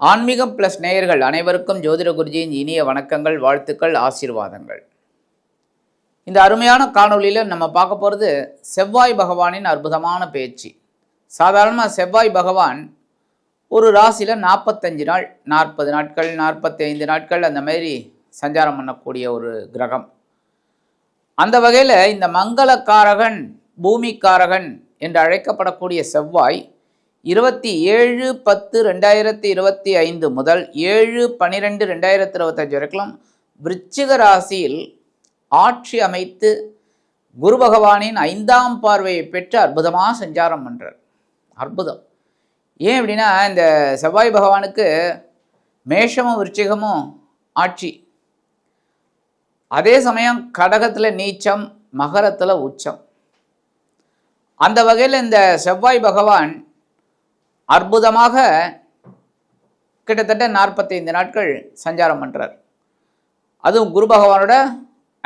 ஆன்மீகம் பிளஸ் நேயர்கள் அனைவருக்கும் ஜோதிட குருஜியின் இனிய வணக்கங்கள் வாழ்த்துக்கள் ஆசீர்வாதங்கள். இந்த அருமையான காணொளியில் நம்ம பார்க்க போகிறது செவ்வாய் பகவானின் அற்புதமான பேச்சு. சாதாரணமாக செவ்வாய் பகவான் ஒரு ராசியில் நாற்பத்தஞ்சு நாள் நாற்பது நாட்கள் நாற்பத்தி ஐந்து நாட்கள் அந்த மாதிரி சஞ்சாரம் பண்ணக்கூடிய ஒரு கிரகம். அந்த வகையில் இந்த மங்களக்காரகன் பூமிக்காரகன் என்று அழைக்கப்படக்கூடிய செவ்வாய் இருபத்தி ஏழு பத்து ரெண்டாயிரத்தி இருபத்தி ஐந்து முதல் ஏழு பன்னிரெண்டு ரெண்டாயிரத்தி இருபத்தஞ்சு வரைக்கும் விருச்சிக ராசியில் ஆட்சி அமைத்து குரு பகவானின் ஐந்தாம் பார்வையை பெற்று அற்புதமாக சஞ்சாரம் பண்ணுறார் அற்புதம். ஏன் அப்படின்னா இந்த செவ்வாய் பகவானுக்கு மேஷமும் விருச்சிகமும் ஆட்சி. அதே சமயம் கடகத்தில் நீச்சம் மகரத்தில் உச்சம். அந்த வகையில் இந்த செவ்வாய் பகவான் அற்புதமாக கிட்டத்தட்ட நாற்பத்தைந்து நாட்கள் சஞ்சாரம் பண்ணுறார் அதுவும் குரு பகவானோட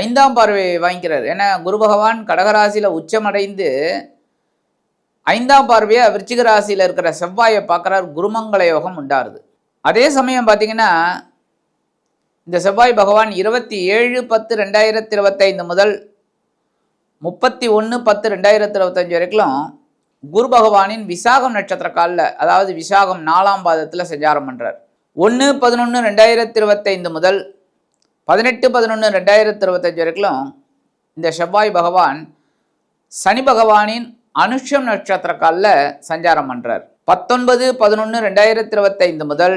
ஐந்தாம் பார்வையை வாங்கிக்கிறார். ஏன்னா குரு பகவான் கடகராசியில் உச்சமடைந்து ஐந்தாம் பார்வையை விருச்சிக ராசியில் இருக்கிற செவ்வாயை பார்க்குறார். குருமங்கள யோகம் உண்டாருது. அதே சமயம் பார்த்தீங்கன்னா இந்த செவ்வாய் பகவான் இருபத்தி ஏழு பத்து ரெண்டாயிரத்தி இருபத்தைந்து முதல் முப்பத்தி ஒன்று பத்து ரெண்டாயிரத்தி இருபத்தஞ்சு வரைக்கும் குரு பகவானின் விசாகம் நட்சத்திர காலில் அதாவது விசாகம் நாலாம் பாதத்தில் சஞ்சாரம் பண்ணுறார் ஒன்று பதினொன்று ரெண்டாயிரத்தி இருபத்தைந்து முதல் பதினெட்டு பதினொன்று ரெண்டாயிரத்தி இருபத்தஞ்சு வரைக்கும் இந்த செவ்வாய் பகவான் சனி பகவானின் அனுஷம் நட்சத்திர காலில் சஞ்சாரம் பண்ணுறார் பத்தொன்பது பதினொன்று ரெண்டாயிரத்தி இருபத்தைந்து முதல்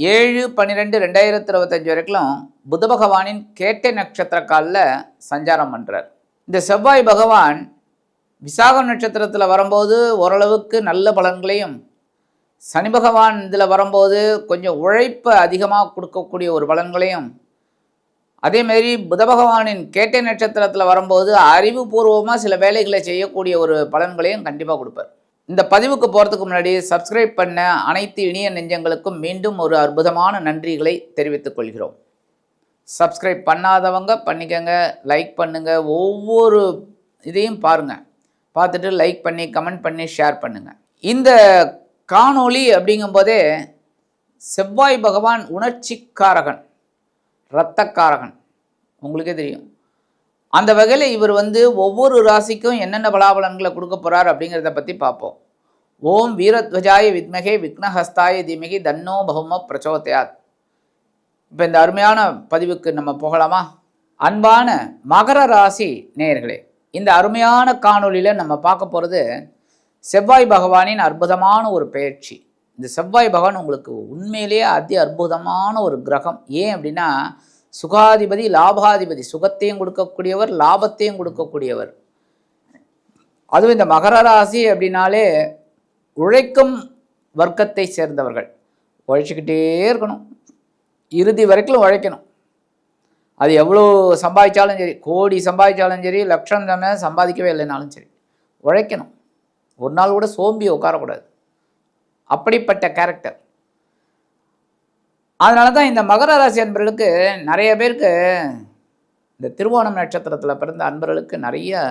ஏழு பன்னிரெண்டு ரெண்டாயிரத்தி இருபத்தஞ்சு வரைக்கும் புத பகவானின் கேட்டை நட்சத்திர காலில் சஞ்சாரம் பண்ணுறார் இந்த செவ்வாய் பகவான் விசாகம் நட்சத்திரத்தில் வரும்போது ஓரளவுக்கு நல்ல பலன்களையும் சனி பகவான் இதில் வரும்போது கொஞ்சம் உழைப்பை அதிகமாக கொடுக்கக்கூடிய ஒரு பலன்களையும் அதேமாரி புத பகவானின் கேட்டை நட்சத்திரத்தில் வரும்போது அறிவுபூர்வமாக சில வேலைகளை செய்யக்கூடிய ஒரு பலன்களையும் கண்டிப்பாக கொடுப்பார். இந்த பதிவுக்கு போகிறதுக்கு முன்னாடி சப்ஸ்கிரைப் பண்ண அனைத்து இனிய நெஞ்சங்களுக்கும் மீண்டும் ஒரு அற்புதமான நன்றிகளை தெரிவித்துக் கொள்கிறோம். சப்ஸ்கிரைப் பண்ணாதவங்க பண்ணிக்கங்க லைக் பண்ணுங்கள் ஒவ்வொரு இதையும் பாருங்கள் பார்த்துட்டு லைக் பண்ணி கமெண்ட் பண்ணி ஷேர் பண்ணுங்கள் இந்த காணொளி அப்படிங்கும்போதே செவ்வாய் பகவான் உணர்ச்சிக்காரகன் இரத்தக்காரகன். உங்களுக்கே தெரியும். அந்த வகையில் இவர் வந்து ஒவ்வொரு ராசிக்கும் என்னென்ன பலாபலன்களை கொடுக்க போகிறார் அப்படிங்கிறத பற்றி பார்ப்போம். ஓம் வீரத்வஜாய வித்மகே விக்னஹஸ்தாய தீமகி தன்னோ பகும பிரச்சோதயாத் இப்போ இந்த அருமையான பதிவுக்கு நம்ம போகலாமா? அன்பான மகர ராசி நேயர்களே இந்த அருமையான காணொளியில் நம்ம பார்க்க போகிறது செவ்வாய் பகவானின் அற்புதமான ஒரு பயிற்சி. இந்த செவ்வாய் பகவான் உங்களுக்கு உண்மையிலேயே அதி அற்புதமான ஒரு கிரகம். ஏன் அப்படின்னா சுகாதிபதி லாபாதிபதி சுகத்தையும் கொடுக்கக்கூடியவர் லாபத்தையும் கொடுக்கக்கூடியவர். அதுவும் இந்த மகர ராசி அப்படின்னாலே உழைக்கும் வர்க்கத்தை சேர்ந்தவர்கள். உழைச்சிக்கிட்டே இருக்கணும். இறுதி வரைக்கும் உழைக்கணும். அது எவ்வளோ சம்பாதிச்சாலும் சரி கோடி சம்பாதிச்சாலும் சரி லட்சம் தானே சம்பாதிக்கவே இல்லைனாலும் சரி உழைக்கணும். ஒரு நாள் கூட சோம்பி உட்காரக்கூடாது. அப்படிப்பட்ட கேரக்டர் அதனால தான் இந்த மகர ராசி அன்பர்களுக்கு நிறைய பேருக்கு இந்த திருவோணம் நட்சத்திரத்தில் பிறந்த அன்பர்களுக்கு நிறைய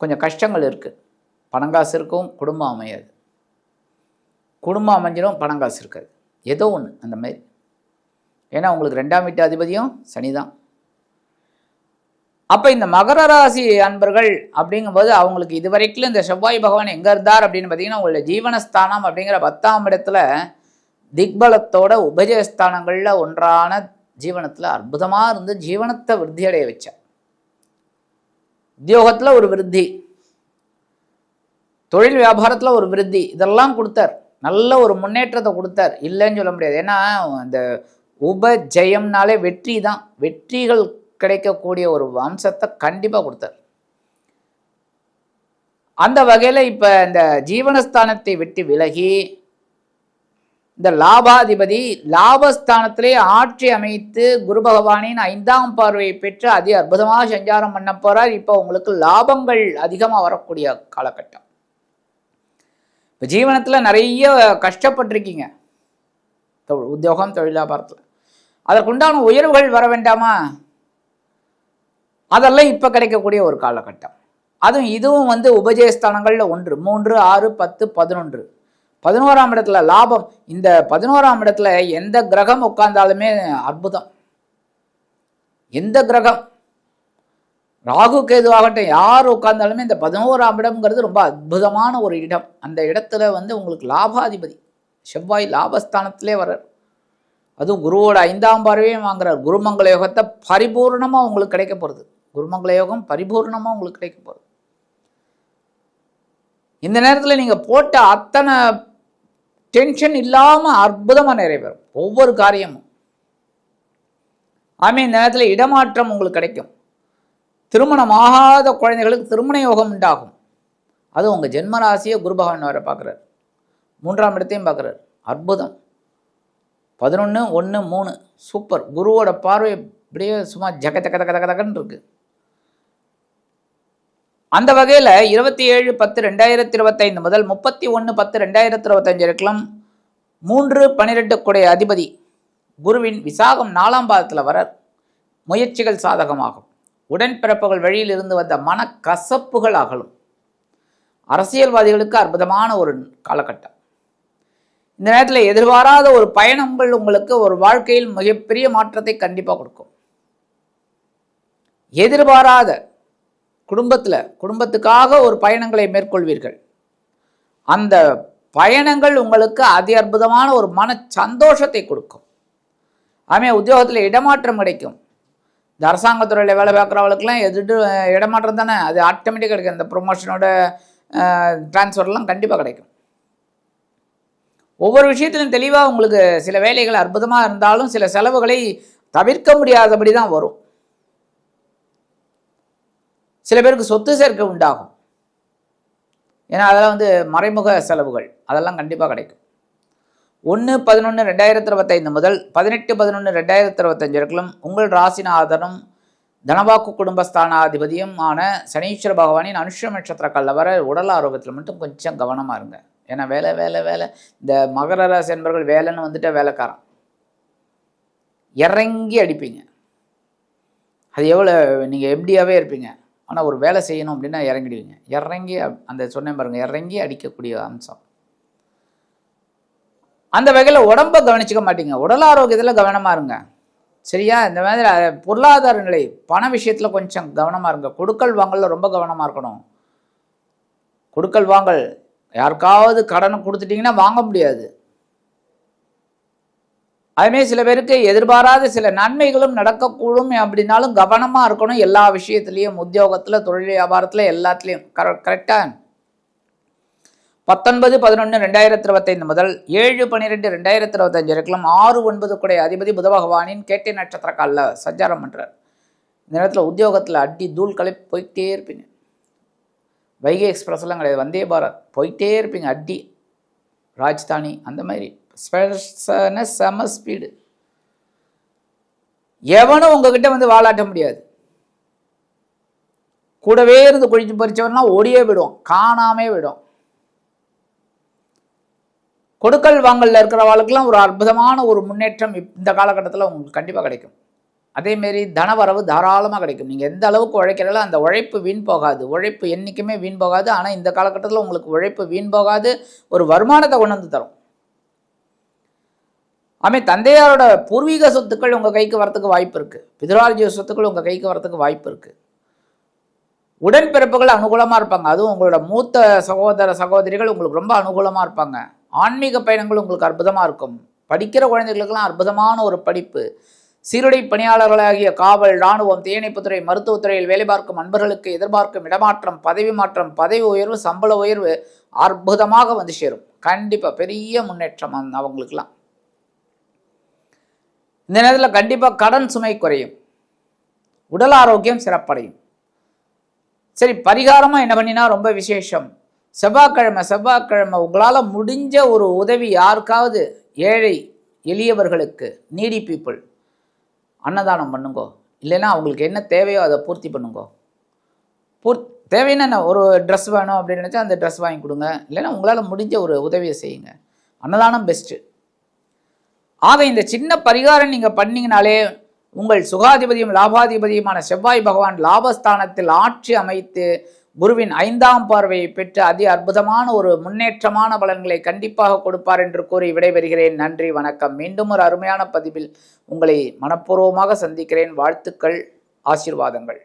கொஞ்சம் கஷ்டங்கள் இருக்குது பணங்காசு இருக்கும் குடும்பம் அமையாது. குடும்பம் அமைஞ்சிடும் பணங்காசு இருக்காது. ஏதோ ஒன்று அந்த மாதிரி. ஏன்னா உங்களுக்கு ரெண்டாம் வீட்டு அதிபதியும் சனி தான் அப்போ இந்த மகர ராசி அன்பர்கள் அப்படிங்கும்போது அவங்களுக்கு இது வரைக்கும் இந்த செவ்வாய் பகவான் எங்கே இருந்தார் அப்படின்னு பார்த்தீங்கன்னா உங்களுடைய ஜீவனஸ்தானம் அப்படிங்கிற பத்தாம் இடத்துல திக்பலத்தோட உபஜயஸ்தானங்களில் ஒன்றான ஜீவனத்தில் அற்புதமாக இருந்து ஜீவனத்தை விருத்தி அடைய வச்சார். உத்தியோகத்தில் ஒரு விருத்தி தொழில் வியாபாரத்தில் ஒரு விருத்தி இதெல்லாம் கொடுத்தார். நல்ல ஒரு முன்னேற்றத்தை கொடுத்தார். இல்லைன்னு சொல்ல முடியாது. ஏன்னா அந்த உபஜெயம்னாலே வெற்றி தான் வெற்றிகள் கிடைக்கக்கூடிய ஒரு வம்சத்தை கண்டிப்பாக கொடுத்தார். அந்த வகையில் இப்போ இந்த ஜீவனஸ்தானத்தை விட்டு விலகி இந்த லாபாதிபதி லாபஸ்தானத்திலே ஆட்சி அமைத்து குரு பகவானின் ஐந்தாம் பார்வையை பெற்று அதி அற்புதமாக சஞ்சாரம் பண்ண போறார். இப்போ உங்களுக்கு லாபங்கள் அதிகமாக வரக்கூடிய காலகட்டம். இப்போ ஜீவனத்தில் நிறைய கஷ்டப்பட்டிருக்கீங்க. உத்தியோகம் தொழிலாபாரத்தில். அதற்குண்டான உயர்வுகள் வர வேண்டாமா? அதெல்லாம் இப்போ கிடைக்கக்கூடிய ஒரு காலகட்டம். அதுவும் இதுவும் வந்து உபஜயஸ்தானங்களில் ஒன்று. மூன்று ஆறு பத்து பதினொன்று. பதினோராம் இடத்துல லாபம். இந்த பதினோராம் இடத்துல எந்த கிரகம் உட்கார்ந்தாலுமே அற்புதம். எந்த கிரகம்? ராகு கேதுவாகட்டும் யார் உட்கார்ந்தாலுமே இந்த பதினோராம் இடம்ங்கிறது ரொம்ப அற்புதமான ஒரு இடம். அந்த இடத்துல வந்து உங்களுக்கு லாபாதிபதி செவ்வாய் லாபஸ்தானத்திலே வர்றார். அதுவும் குருவோட ஐந்தாம் பார்வையும் வாங்குறார். குருமங்கள யோகத்தை பரிபூர்ணமாக உங்களுக்கு கிடைக்க போகிறது குருமங்கள யோகம் பரிபூர்ணமாக உங்களுக்கு கிடைக்க போகிறது இந்த நேரத்தில் நீங்கள் போட்ட அத்தனை டென்ஷன் இல்லாமல் அற்புதமாக நிறைவேறும். ஒவ்வொரு காரியமும். ஆமே இந்த நேரத்தில் இடமாற்றம் உங்களுக்கு கிடைக்கும். திருமணம் ஆகாத குழந்தைகளுக்கு திருமண யோகம் உண்டாகும். அது உங்கள் ஜென்மராசியை குரு பகவான் வர பார்க்குறார். மூன்றாம் இடத்தையும் பார்க்குறார். அற்புதம். பதினொன்று ஒன்று மூணு. சூப்பர். குருவோட பார்வை இப்படியே சும்மா ஜக ஜக தக தக தகன்னு இருக்கு. அந்த வகையில் இருபத்தி ஏழு பத்து ரெண்டாயிரத்தி இருபத்தைந்து முதல் முப்பத்தி ஒன்று பத்து ரெண்டாயிரத்தி இருபத்தஞ்சு இருக்கலாம் மூன்று பன்னிரெண்டு குடைய அதிபதி குருவின் விசாகம் நாலாம் பாதத்தில் வர முயற்சிகள் சாதகமாகும். உடன்பிறப்புகள் வழியில் இருந்து வந்த மனக்கசப்புகள் அகலும். அரசியல்வாதிகளுக்கு அற்புதமான ஒரு காலகட்டம். இந்த நேரத்தில் எதிர்பாராத ஒரு பயணங்கள் உங்களுக்கு ஒரு வாழ்க்கையில் மிகப்பெரிய மாற்றத்தை கண்டிப்பாக கொடுக்கும். எதிர்பாராத குடும்பத்தில் குடும்பத்துக்காக ஒரு பயணங்களை மேற்கொள்வீர்கள். அந்த பயணங்கள் உங்களுக்கு அதி அற்புதமான ஒரு மன சந்தோஷத்தை கொடுக்கும். ஆமே உத்தியோகத்தில் இடமாற்றம் கிடைக்கும். இந்த அரசாங்கத்துறையில் வேலை பார்க்குறவங்களுக்குலாம் எதிர்ட்டு இடமாற்றம் தானே? அது ஆட்டோமேட்டிக்காக கிடைக்கும். இந்த ப்ரொமோஷனோட டிரான்ஸ்ஃபர்லாம் கண்டிப்பாக கிடைக்கும். ஒவ்வொரு விஷயத்திலும் தெளிவாக உங்களுக்கு சில வேலைகள் அற்புதமாக இருந்தாலும் சில செலவுகளை தவிர்க்க முடியாதபடி தான் வரும். சில பேருக்கு சொத்து சேர்க்கை உண்டாகும். ஏன்னா அதெல்லாம் வந்து மறைமுக செலவுகள். அதெல்லாம் கண்டிப்பாக கிடைக்கும். ஒன்று பதினொன்று ரெண்டாயிரத்தி இருபத்தைந்து முதல் பதினெட்டு பதினொன்று ரெண்டாயிரத்தி இருபத்தஞ்சு வரைக்கும் உங்கள் ராசிநாதனும் தனவாக்கு குடும்பஸ்தானாதிபதியும் ஆன சனீஸ்வர பகவானின் அனுஷ நட்சத்திர வர உடல் ஆரோக்கியத்தில் மட்டும் கொஞ்சம் கவனமாக இருங்க. ஏன்னா வேலை வேலை வேலை. இந்த மகர ராசி என்பர்கள் வேலைன்னு வந்துட்டு வேலைக்காரன். இறங்கி அடிப்பீங்க. அது எவ்வளோ நீங்கள் எம்டியாகவே இருப்பீங்க. ஆனால் ஒரு வேலை செய்யணும் அப்படின்னா இறங்கிடுவீங்க. இறங்கி அந்த சொன்னேன் பாருங்க இறங்கி அடிக்கக்கூடிய அம்சம். அந்த வகையில் உடம்பை கவனிச்சிக்க மாட்டீங்க. உடல் ஆரோக்கியத்தில் கவனமாக இருங்க. சரியா? இந்த மாதிரி பொருளாதார நிலை பண விஷயத்தில் கொஞ்சம் கவனமாக இருங்க. கொடுக்கல் வாங்கல ரொம்ப கவனமாக இருக்கணும். கொடுக்கல் வாங்கல் யாருக்காவது கடனை கொடுத்துட்டிங்கன்னா வாங்க முடியாது. அதுமாரி சில பேருக்கு எதிர்பாராத சில நன்மைகளும் நடக்கக்கூடும். அப்படின்னாலும் கவனமாக இருக்கணும். எல்லா விஷயத்துலேயும் உத்தியோகத்தில் தொழில் வியாபாரத்தில் எல்லாத்துலேயும். கர கரெக்டாக பத்தொன்பது பதினொன்று ரெண்டாயிரத்தி இருபத்தைந்து முதல் ஏழு பன்னிரெண்டு ரெண்டாயிரத்தி இருபத்தஞ்சு வரைக்கும் ஆறு ஒன்பது குடைய அதிபதி புத பகவானின் கேட்டை நட்சத்திர காலில் சஞ்சாரம் பண்ணுறார் இந்த நேரத்தில் உத்தியோகத்தில் அடி தூள் கலை போய்கிட்டே இருப்பீங்க. வைகை எக்ஸ்பிரஸ்லாம் கிடையாது. வந்தே பாரத். போயிட்டே இருப்பீங்க. அடி ராஜ்தானி அந்த மாதிரி. செம ஸ்பீடு. எவனும் உங்ககிட்ட வந்து வாழாட்ட முடியாது. கூடவே இருந்து குழிச்சு பறிச்சவன்லாம் ஓடியே விடும் காணாமே விடும் கொடுக்கல் வாங்கல்ல இருக்கிறவளுக்கெல்லாம் ஒரு அற்புதமான ஒரு முன்னேற்றம் இந்த காலகட்டத்தில் உங்களுக்கு கண்டிப்பாக கிடைக்கும். அதேமாரி தனவரவு தாராளமாக கிடைக்கும். நீங்கள் எந்த அளவுக்கு உழைக்கிறீங்களோ அந்த உழைப்பு வீண் போகாது. உழைப்பு என்றைக்குமே வீண் போகாது. ஆனால் இந்த காலகட்டத்தில் உங்களுக்கு உழைப்பு வீண் போகாது. ஒரு வருமானத்தை கொண்டு வந்து தரும். ஆமே தந்தையாரோட பூர்வீக சொத்துக்கள் உங்கள் கைக்கு வரத்துக்கு வாய்ப்பு இருக்குது பிதராஜ்ய சொத்துக்கள் உங்கள் கைக்கு வரத்துக்கு வாய்ப்பு இருக்குது உடன்பிறப்புகள் அனுகூலமாக இருப்பாங்க. அதுவும் உங்களோட மூத்த சகோதர சகோதரிகள் உங்களுக்கு ரொம்ப அனுகூலமாக இருப்பாங்க. ஆன்மீக பயணங்கள் உங்களுக்கு அற்புதமாக இருக்கும். படிக்கிற குழந்தைகளுக்கெல்லாம் அற்புதமான ஒரு படிப்பு. சீருடை பணியாளர்களாகிய காவல் இராணுவம் தீயணைப்புத்துறை மருத்துவத்துறையில் வேலை பார்க்கும் அன்பர்களுக்கு எதிர்பார்க்கும் இடமாற்றம் பதவி மாற்றம் பதவி உயர்வு சம்பள உயர்வு அற்புதமாக வந்து சேரும். கண்டிப்பாக பெரிய முன்னேற்றம் அவங்களுக்கெல்லாம். இந்த நேரத்தில் கண்டிப்பாக கடன் சுமை குறையும். உடல் ஆரோக்கியம் சிறப்படையும். சரி பரிகாரமாக என்ன பண்ணினா ரொம்ப விசேஷம். செவ்வாய்க்கிழமை செவ்வாய்க்கிழமை உங்களால் முடிஞ்ச ஒரு உதவி யாருக்காவது? ஏழை எளியவர்களுக்கு நீடி பீப்புள். அன்னதானம் பண்ணுங்கோ. இல்லைன்னா அவங்களுக்கு என்ன தேவையோ அதை பூர்த்தி பண்ணுங்கோ. பூர் தேவைன்னா ஒரு ட்ரெஸ் வேணும் அப்படின்னு நினச்சா அந்த ட்ரெஸ் வாங்கி கொடுங்க. இல்லைன்னா உங்களால் முடிஞ்ச ஒரு உதவியை செய்யுங்க. அன்னதானம் பெஸ்ட்டு ஆக இந்த சின்ன பரிகாரம் நீங்கள் பண்ணிங்கனாலே உங்கள் சுகாதிபதியும் லாபாதிபதியுமான செவ்வாய் பகவான் லாபஸ்தானத்தில் ஆட்சி அமைத்து குருவின் ஐந்தாம் பார்வையை பெற்று அதி அற்புதமான ஒரு முன்னேற்றமான பலன்களை கண்டிப்பாக கொடுப்பார் என்று கூறி விடைபெறுகிறேன். நன்றி வணக்கம். மீண்டும் ஒரு அருமையான பதிவில் உங்களை மனப்பூர்வமாக சந்திக்கிறேன். வாழ்த்துக்கள் ஆசீர்வாதங்கள்.